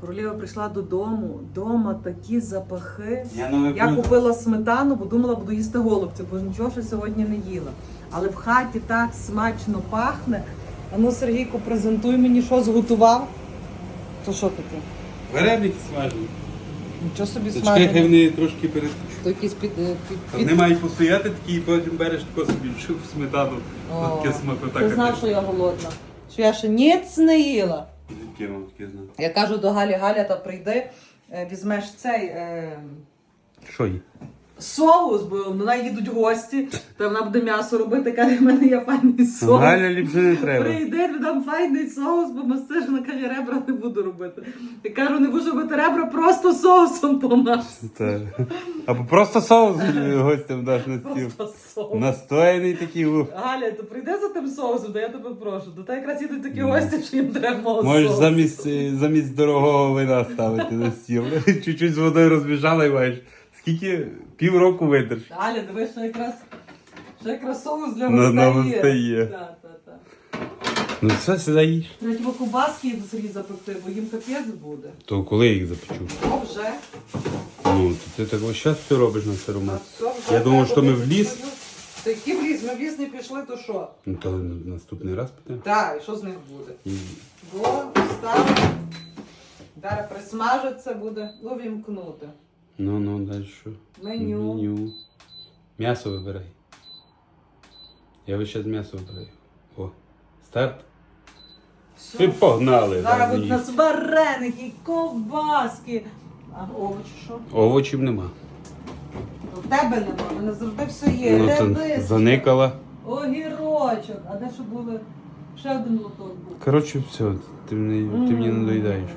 Королева прийшла додому, дома такі запахи. Я Я купила сметану, бо думала, буду їсти голубці, бо нічого ще сьогодні не їла. Але в хаті так смачно пахне. А ну, Сергійко, презентуй мені, що зготував. То що таке? Вареники смажені. Нічого собі Зачекай, хай смачно. вони трошки перед. То якісь під, е, під, під... Вони мають постояти такі, і потім береш тако собі в сметану. О, Таке смакота. Ти знав, що я голодна. Що я ще ніц не їла. Таке вам таке знав. Я кажу до Галі, Галя, та прийди, е, візьмеш цей е, Що є? соус, бо неї їдуть гості, то вона буде м'ясо робити, каже, в мене є файний соус. Галя ліпше не треба. Прийди, дам файний соус, бо масиш, вона каже, ребра не буду робити. Я кажу, не буду робити ребра, просто соусом помаш. Це- Або просто соус е, гостям даш на стіл. Просто соус. Настояний такий ух. Галя, то прийди за тим соусом, то я тебе прошу. До тебе якраз їдуть такі гості, що їм треба мого Можеш соусу. замість, е, замість дорогого вина ставити на стіл. Чуть-чуть з водою розмішала і маєш. Скільки? Півроку видержиш. Галя, дивись, що якраз, що якраз соус для На- на гостей гостей є. Так, так, так. Ну все, сюди їж. Треба кубаски до Сергій запекти, бо їм капець буде. То коли я їх запечу? О, вже. Ну, то ти так ось зараз все робиш на сирому. А вже Я думав, що ми в ліс. Та які в ліс? Ми в ліс не пішли, то що? Ну то наступний раз підемо. Так, і що з них буде? Бо ставимо. Зараз присмажиться буде, увімкнути. Ну, ну, далі що? Меню. Меню. М'ясо вибирай. Я весь час м'ясо вибираю. О, старт. Все. І погнали. Зараз будуть нас вареники, ковбаски. А овочі що? Овочів нема. У тебе нема, у мене завжди все є. Ну, то Редис, заникала. огірочок. А де що були? Ще один лоток був. Коротше, все, ти мені, ти мені не доїдаєш.